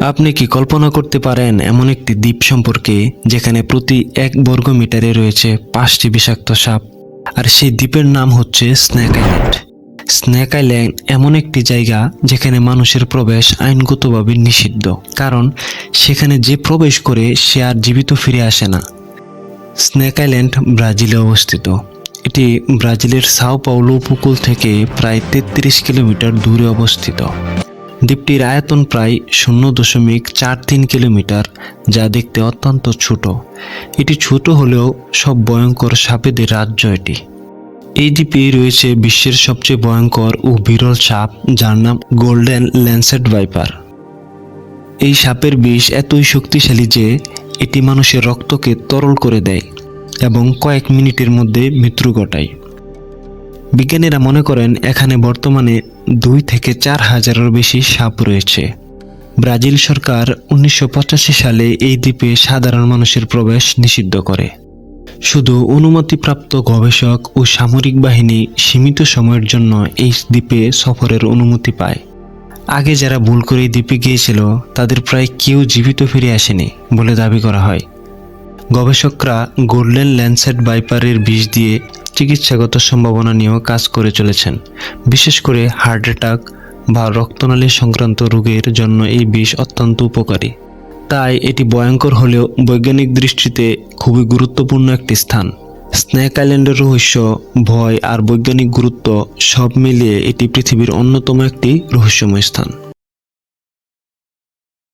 আপনি কি কল্পনা করতে পারেন এমন একটি দ্বীপ সম্পর্কে যেখানে প্রতি এক বর্গ মিটারে রয়েছে পাঁচটি বিষাক্ত সাপ? আর সেই দ্বীপের নাম হচ্ছে স্ন্যাক আইল্যান্ড। স্ন্যাক আইল্যান্ড এমন একটি জায়গা যেখানে মানুষের প্রবেশ আইনগতভাবে নিষিদ্ধ, কারণ সেখানে যে প্রবেশ করে সে আর জীবিত ফিরে আসে না। স্নেক আইল্যান্ড ব্রাজিলে অবস্থিত। এটি ব্রাজিলের সাও পাউলো উপকূল থেকে প্রায় তেত্রিশ কিলোমিটার দূরে অবস্থিত। দ্বীপটির আয়তন প্রায় শূন্য দশমিক চার তিন কিলোমিটার, যা দেখতে অত্যন্ত ছোট। এটি ছোট হলেও সব ভয়ঙ্কর সাপেদের রাজ্য এটি। এই দ্বীপে রয়েছে বিশ্বের সবচেয়ে ভয়ঙ্কর ও বিরল সাপ, যার নাম গোল্ডেন ল্যান্সেট ভাইপার। এই সাপের বিষ এতই শক্তিশালী যে এটি মানুষের রক্তকে তরল করে দেয় এবং কয়েক মিনিটের মধ্যে মৃত্যু ঘটায়। বিজ্ঞানীরা মনে করেন এখানে বর্তমানে দুই থেকে চার হাজারের বেশি সাপ রয়েছে। ব্রাজিল সরকার উনিশশো পঁচাশি সালে এই দ্বীপে সাধারণ মানুষের প্রবেশ নিষিদ্ধ করে। শুধু অনুমতিপ্রাপ্ত গবেষক ও সামরিক বাহিনী সীমিত সময়ের জন্য এই দ্বীপে সফরের অনুমতি পায়। আগে যারা ভুল করে এই দ্বীপে গিয়েছিল, তাদের প্রায় কেউ জীবিত ফিরে আসেনি বলে দাবি করা হয়। গবেষকরা গোল্ডেন ল্যান্সেট বাইপারের বিষ দিয়ে চিকিৎসাগত সম্ভাবনা নিয়েও কাজ করে চলেছেন। বিশেষ করে হার্ট অ্যাটাক বা রক্তনালী সংক্রান্ত রোগের জন্য এই বিষ অত্যন্ত উপকারী। তাই এটি ভয়ঙ্কর হলেও বৈজ্ঞানিক দৃষ্টিতে খুবই গুরুত্বপূর্ণ একটি স্থান। স্নেক আইল্যান্ডের রহস্য, ভয় আর বৈজ্ঞানিক গুরুত্ব সব মিলিয়ে এটি পৃথিবীর অন্যতম একটি রহস্যময় স্থান।